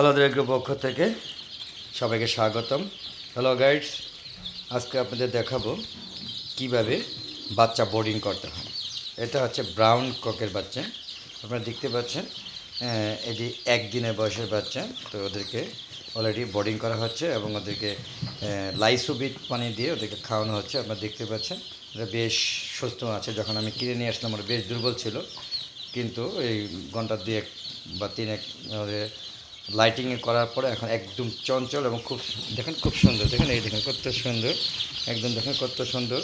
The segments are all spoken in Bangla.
হ্যালো দীর্ঘ পক্ষ থেকে সবাইকে স্বাগতম। হ্যালো গাইডস আজকে আপনাদের দেখাবো কীভাবে বাচ্চা বোর্ডিং করতে হয়। এটা হচ্ছে ব্রাউন ককের বাচ্চা। আপনারা দেখতে পাচ্ছেন এটি একদিনের বয়সের বাচ্চা। তো ওদেরকে অলরেডি বোর্ডিং করা হচ্ছে এবং ওদেরকে লাইসোবিট পানি দিয়ে ওদেরকে খাওয়ানো হচ্ছে। আপনারা দেখতে পাচ্ছেন এটা বেশ সুস্থ আছে। যখন আমি কিনে নিয়ে আসলাম, ওরা বেশ দুর্বল ছিল। কিন্তু এই ঘণ্টা দুয়েক বা তিনেক, ওদের লাইটিংয়ে করার পরে এখন একদম চঞ্চল এবং খুব দেখেন খুব সুন্দর দেখেন এই দেখেন কত সুন্দর একদম দেখেন কত সুন্দর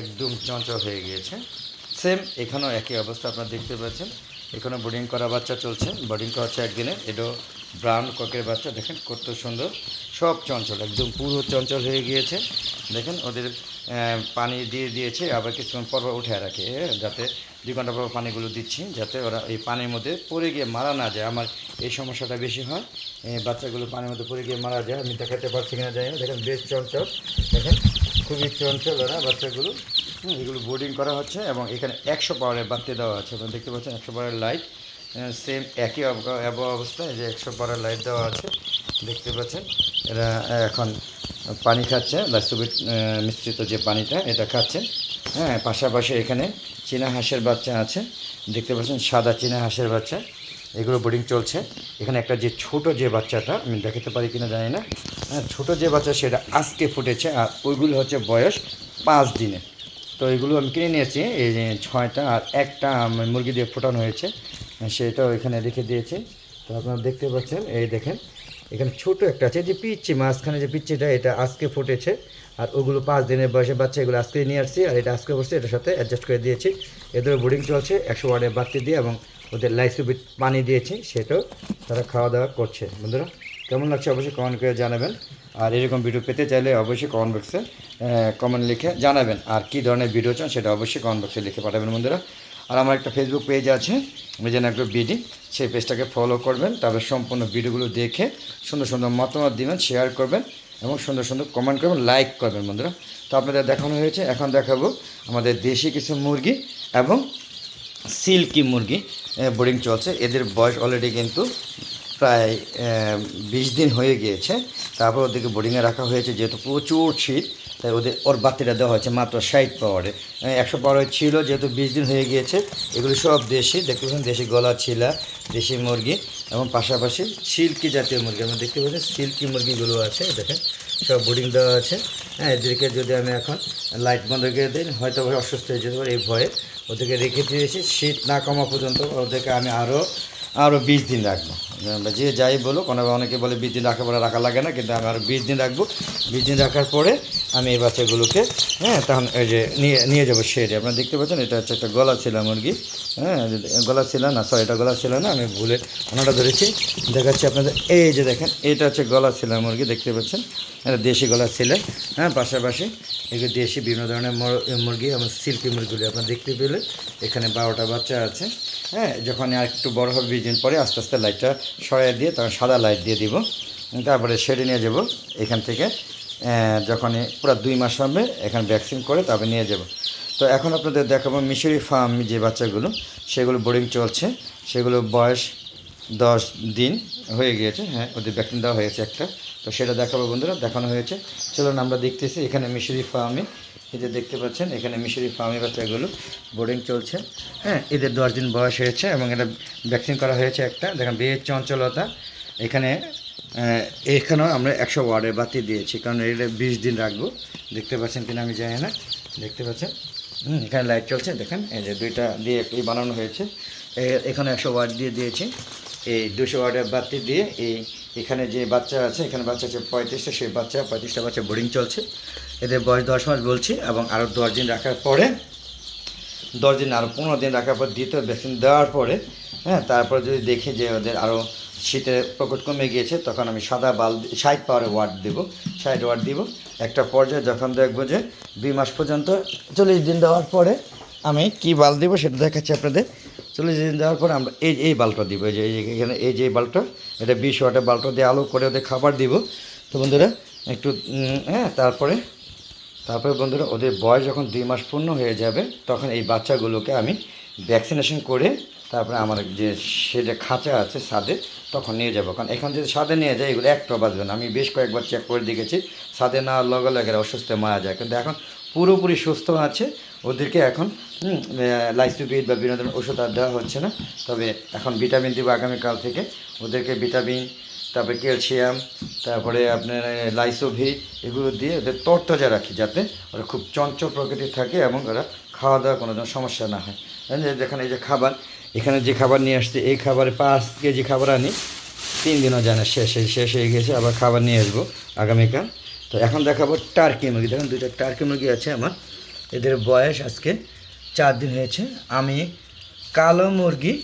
একদম চঞ্চল হয়ে গিয়েছে। সেম এখানেও একই অবস্থা আপনারা দেখতে পাচ্ছেন। এখানে বোর্ডিং করা বাচ্চা চলছে বোর্ডিং করা হচ্ছে একদিনে। এটাও ব্রাউন ককের বাচ্চা দেখেন কত সুন্দর সব চঞ্চল একদম পুরো চঞ্চল হয়ে গিয়েছে। দেখেন ওদের পানি দিয়ে দিয়েছে আবার কিছুক্ষণ পর উঠে রাখে হ্যাঁ, যাতে দুই ঘণ্টা পর পানিগুলো দিচ্ছি যাতে ওরা এই পানির মধ্যে পড়ে গিয়ে মারা না যায়। আমার এই সমস্যাটা বেশি হয়। বাচ্চাগুলো পানির মধ্যে পড়ে গিয়ে মারা যায়। আমি দেখাতে পারছি কিনা জানি না। দেখেন, বেশ চঞ্চল। দেখেন, খুবই চঞ্চল ওরা বাচ্চাগুলো। এগুলো বোর্ডিং করা হচ্ছে এবং এখানে একশো পাওয়ারের বাতি দেওয়া আছে। আপনারা দেখতে পাচ্ছেন, একশো পাওয়ারের লাইট সেম একই অব- অব- অবস্থায় যে একশো পাওয়ারের লাইট দেওয়া আছে। দেখতে পাচ্ছেন, এরা এখন পানি খাচ্ছে লাস্টুবিট মিশ্রিত যে পানিটা, এটা খাচ্ছে। হ্যাঁ পাশাপাশি এখানে চীনা হাঁসের বাচ্চা আছে। দেখতে পাচ্ছেন সাদা চীনা হাঁসের বাচ্চা। এগুলো বোর্ডিং চলছে। এখানে একটা যে ছোট যে বাচ্চাটা, আমি দেখাতে পারি কিনা জানি না। হ্যাঁ ছোটো যে বাচ্চা সেটা আজকে ফুটেছে আর ওইগুলো হচ্ছে বয়স পাঁচ দিনে। তো এগুলো আমি কিনে নিয়েছি। এই ছয়টা আর একটা মুরগি দিয়ে ফোটানো হয়েছে। সেটাও এখানে রেখে দিয়েছি। তো আপনারা দেখতে পাচ্ছেন, এই দেখেন ছোট একটা আছে যে পিচ্ছি মাঝখানে যে পিচ্ছিটা এটা আজকে ফুটেছে। আর ওগুলো পাঁচ দিনের বয়সে বাচ্চা, এগুলো আজকে নিয়ে আসছি, আর এটা আজকে বসছে এটার সাথে অ্যাডজাস্ট করে দিয়েছি। এদের বোর্ডিং চলছে, একশো ওয়ার্ডের বাতি দিয়ে, এবং ওদের লাইসুবিট পানি দিয়েছি, সেটাও তারা খাওয়া দাওয়া করছে। বন্ধুরা, কেমন লাগছে অবশ্যই কমেন্ট করে জানাবেন। আর এরকম ভিডিও পেতে চাইলে অবশ্যই কমেন্ট বক্সে কমেন্ট লিখে জানাবেন। আর কী ধরনের ভিডিও চান, সেটা অবশ্যই কমেন্ট বক্সে লিখে পাঠাবেন, বন্ধুরা। আর আমার একটা ফেসবুক পেজ আছে মেজান একটা বিডি সেই পেজটাকে ফলো করবেন, তারপর সম্পূর্ণ ভিডিওগুলো দেখে সুন্দর সুন্দর মতামত দিবেন শেয়ার করবেন এবং সুন্দর সুন্দর কমেন্ট করবেন লাইক করবেন বন্ধুরা। তো আপনাদের দেখানো হয়েছে, এখন দেখাবো আমাদের দেশি কিছু মুরগি এবং সিল্কি মুরগি বোর্ডিং চলছে। এদের বয়স অলরেডি কিন্তু প্রায় বিশ দিন হয়ে গিয়েছে। তারপর ওদেরকে বোর্ডিংয়ে রাখা হয়েছে, যেহেতু প্রচুর শীত তাই ওদের, ওর বাতিটা দেওয়া হয়েছে মাত্র ষাট পাওয়ারে একশো পাওয়ারে ছিল, যেহেতু বিশ দিন হয়ে গিয়েছে, এগুলো সব দেশি, দেখতে পাচ্ছেন, দেশি গলা ছিলা, দেশি মুরগি এবং পাশাপাশি সিল্কি জাতীয় মুরগি। আমরা দেখতে পাচ্ছি সিল্কি মুরগিগুলো আছে দেখেন, সব বোর্ডিং দেওয়া আছে। হ্যাঁ এদেরকে যদি আমি এখন লাইট বন্ধ করে দিই, হয়তো অসুস্থ হয়ে যেতে পারে এই ভয়ে। ওদেরকে রেখে দিয়েছি, শীত না কমা পর্যন্ত ওদেরকে আমি আরও আরও বিশ দিন রাখব। যে যাই বলো কোনো অনেকে বলে বিশ দিন রাখা পরে রাখা লাগে না, কিন্তু আমি আরও বিশ দিন রাখব। বিশ দিন রাখার পরে আমি এই বাচ্চাগুলোকে হ্যাঁ তখন ওই যে নিয়ে নিয়ে যাব শেডে। আপনারা দেখতে পাচ্ছেন, এটা হচ্ছে একটা গলা ছিল মুরগি। হ্যাঁ গলা ছিল না সরি এটা গলা ছিল না, আমি ভুলে ওনাটা ধরেছি। দেখাচ্ছি আপনাদের, এই যে দেখেন, এটা হচ্ছে গলা ছিল মুরগি, দেখতে পাচ্ছেন? এটা দেশি গলা ছিল হ্যাঁ পাশাপাশি এগুলো দেশি বিভিন্ন ধরনের মর- মুরগি এবং সিল্কি মুরগিগুলি আপনারা দেখতে পেলে এখানে বারোটা বাচ্চা আছে। হ্যাঁ যখন আর একটু বড় হবে বিশ দিন পরে আস্তে আস্তে লাইটটা সরাই দিয়ে তখন সাদা লাইট দিয়ে দিব। তারপরে সেরে নিয়ে যাব এখান থেকে। যখন পুরো দুই মাস হবে, এখানে ভ্যাকসিন করে তবে নিয়ে যাব। তো এখন আপনাদের দেখাবো মিশরি ফার্ম যে বাচ্চাগুলো, সেগুলো বোর্ডিং চলছে। সেগুলো বয়স দশ দিন হয়ে গিয়েছে। হ্যাঁ ওদের ভ্যাকসিন দেওয়া হয়েছে একটা। তো সেটা দেখাবো বন্ধুরা, দেখানো হয়েছে। চলুন আমরা দেখতেছি, এখানে মিশরি ফার্মে, এই যে দেখতে পাচ্ছেন, এখানে মিশরি ফার্মে বাচ্চাগুলো বোর্ডিং চলছে। হ্যাঁ এদের দশ দিন বয়স হয়েছে এবং এটা ভ্যাকসিন করা হয়েছে একটা। দেখেন, বেশ চঞ্চলতা। এখানে এখানেও আমরা একশো ওয়ার্ডের বাতি দিয়েছি, কারণ এটা বিশ দিন রাখব। দেখতে পাচ্ছেন কিনা আমি জানি না। দেখতে পাচ্ছেন? হুম, এখানে লাইট চলছে, দেখেন, এই যে দুইটা দিয়ে বানানো হয়েছে। এখানে একশো ওয়ার্ড দিয়ে দিয়েছি। এই দুশো ওয়ার্ডের বাতি দিয়ে এই এখানে যে বাচ্চা আছে, এখানে বাচ্চা আছে পঁয়ত্রিশটা, সেই বাচ্চা, পঁয়ত্রিশটা বাচ্চা বোর্ডিং চলছে। এদের বয়স দশ মাস বলছি এবং আরও দশ দিন রাখার পরে, দশ দিন আরও পনেরো দিন রাখার পর দ্বিতীয় ভ্যাকসিন দেওয়ার পরে হ্যাঁ তারপর যদি দেখি যে ওদের আরও শীতের প্রকট কমে গিয়েছে, তখন আমি সাদা বাল ষাট পাওয়ারে ওয়ার্ড দেবো, ষাট ওয়ার্ড দিব। একটা পর্যায়ে যখন দেখব যে দুই মাস পর্যন্ত চল্লিশ দিন দেওয়ার পরে আমি কি বাল দেবো সেটা দেখাচ্ছি আপনাদের। চল্লিশ দিন দেওয়ার পরে আমরা এই এই বাল্বটা দিব। এই যে এখানে এই যে বাল্বটা এটা বিশ ওয়াটের বাল্বটা দিয়ে আলো করে ওদের খাবার দিব। তো বন্ধুরা, একটু হ্যাঁ তারপরে তারপরে বন্ধুরা, ওদের বয়স যখন দুই মাস পূর্ণ হয়ে যাবে, তখন এই বাচ্চাগুলোকে আমি ভ্যাকসিনেশন করে তারপরে আমার যে সেটা খাঁচা আছে ছাদে, তখন নিয়ে যাব। কারণ এখন যদি ছাদে নিয়ে যায় এগুলো একটা বাজবে না। আমি বেশ কয়েকবার চেক করে দেখেছি, ছাদে না লগে লগে অসুস্থ মারা যায়। কিন্তু এখন পুরোপুরি সুস্থ আছে। ওদেরকে এখন লাইসোপিড বা ধরনের ওষুধ আর দেওয়া হচ্ছে না। তবে এখন ভিটামিন দিব আগামীকাল থেকে। ওদেরকে ভিটামিন, তারপরে ক্যালসিয়াম, তারপরে আপনার লাইসোভি এগুলো দিয়ে ওদের তরতাজা রাখি যাতে ওরা খুব চঞ্চল প্রকৃতির থাকে এবং ওরা খাওয়া দাওয়া কোনো সমস্যা না হয়। দেখেন, এই যে খাবার, এখানে যে খাবার নিয়ে আসছে, এই খাবারে পাঁচ কেজি খাবার আনি। তিন দিনও যায় না শেষ শেষ হয়ে গেছে, আবার খাবার নিয়ে আসব আগামীকাল। তো এখন দেখাবো টার্কি মুরগি। দেখেন, দুইটা টার্কি মুরগি আছে আমার। এদের বয়স আজকে চার দিন হয়েছে। আমি কালো মুরগি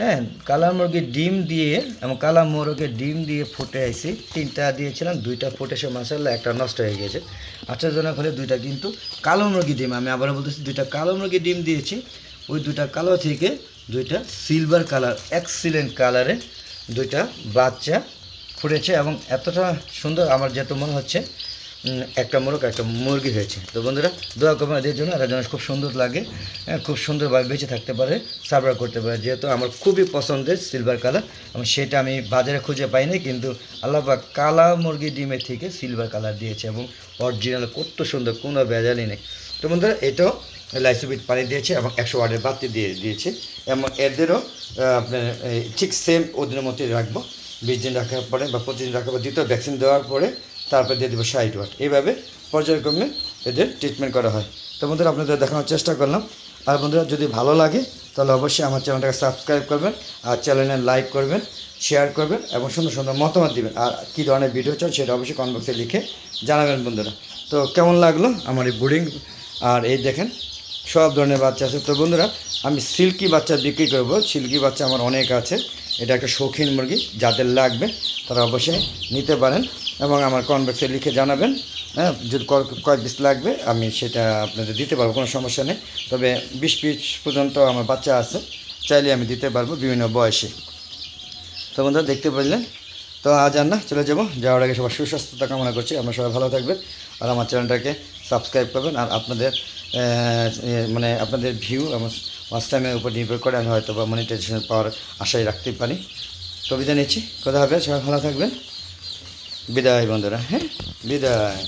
হ্যাঁ কালা মুরগির ডিম দিয়ে, এবং কালা মুরগির ডিম দিয়ে ফুটে আইছি। তিনটা দিয়েছিলাম, দুইটা ফুটে সে মাসাল্লাহ একটা নষ্ট হয়ে গেছে। আশ্চর্যজনক হলে দুইটা কিন্তু কালো মুরগি ডিম। আমি আবারও বলতেছি, দুইটা কালো মুরগি ডিম দিয়েছি। ওই দুইটা কালো থেকে দুইটা সিলভার কালার এক্সিলেন্ট কালারে দুইটা বাচ্চা ফুটেছে এবং এতটা সুন্দর আমার যেহেতু মনে হচ্ছে একটা মোরগ একটা মুরগি হয়েছে। তো বন্ধুরা দোয়া করবেন এদের জন্য এরা যেন খুব সুন্দর লাগে হ্যাঁ, খুব সুন্দরভাবে বেঁচে থাকতে পারে সাবরা করতে পারে। যেহেতু আমার খুবই পছন্দের সিলভার কালার এবং সেটা আমি বাজারে খুঁজে পাইনি কিন্তু আল্লাহবাক কালা মুরগি ডিমের থেকে সিলভার কালার দিয়েছে এবং অরিজিনাল কত সুন্দর কোনো ভেজালই নেই। তো বন্ধুরা এটাও লাইসোবিট পানি দিয়েছে এবং একশো ওয়ার্ডের বাতি দিয়ে দিয়েছে এবং এদেরও আপনার ঠিক সেম ওদের মতোই রাখব। বিশ দিন রাখার পরে বা পঁচিশ দিন রাখার পর দ্বিতীয় ভ্যাকসিন দেওয়ার পরে তারপর দিয়ে দেবো ষাট ওয়াট এইভাবে পর্যায়ক্রমে এদের ট্রিটমেন্ট করা হয়। তো বন্ধুরা, আপনাদের দেখানোর চেষ্টা করলাম। আর বন্ধুরা, যদি ভালো লাগে, তাহলে অবশ্যই আমার চ্যানেলটাকে সাবস্ক্রাইব করবেন আর চ্যানেলে লাইক করবেন শেয়ার করবেন এবং সুন্দর সুন্দর মতামত দিবেন। আর কী ধরনের ভিডিও চান সেটা অবশ্যই কমেন্ট বক্সে লিখে জানাবেন বন্ধুরা। তো কেমন লাগল আমার এই বোর্ডিং আর এই দেখেন সব ধরনের বাচ্চা আছে। তো বন্ধুরা, আমি সিল্কি বাচ্চা বিক্রি করব। সিল্কি বাচ্চা আমার অনেক আছে। এটা একটা শৌখিন মুরগি, যাদের লাগবে তারা অবশ্যই নিতে পারেন এবং আমার কনভেক্সে লিখে জানাবেন হ্যাঁ যদি ক- কয় পিস লাগবে, আমি সেটা আপনাদের দিতে পারব, কোনো সমস্যা নেই। তবে বিশ পিস পর্যন্ত আমার বাচ্চা আছে, চাইলে আমি দিতে পারব বিভিন্ন বয়সে। তো বন্ধুরা, দেখতে পারলেন? তো আজ আর না, চলে যাব। যাওয়ার আগে সবার সুস্বাস্থ্যতা কামনা করছি। আমরা সবাই ভালো থাকবেন। আর আমার চ্যানেলটাকে সাবস্ক্রাইব করবেন। আর আপনাদের মানে আপনাদের ভিউ আমার ওয়াচ টাইমের উপর নির্ভর করে আমি হয়তো বা মনিটাইজেশন পাওয়ার আশাই রাখতে পারি। তো বিদায় নিচ্ছি। কথা হবে সবাই ভালো থাকবেন। বিদায় বন্ধুরা হ্যাঁ? বিদায়।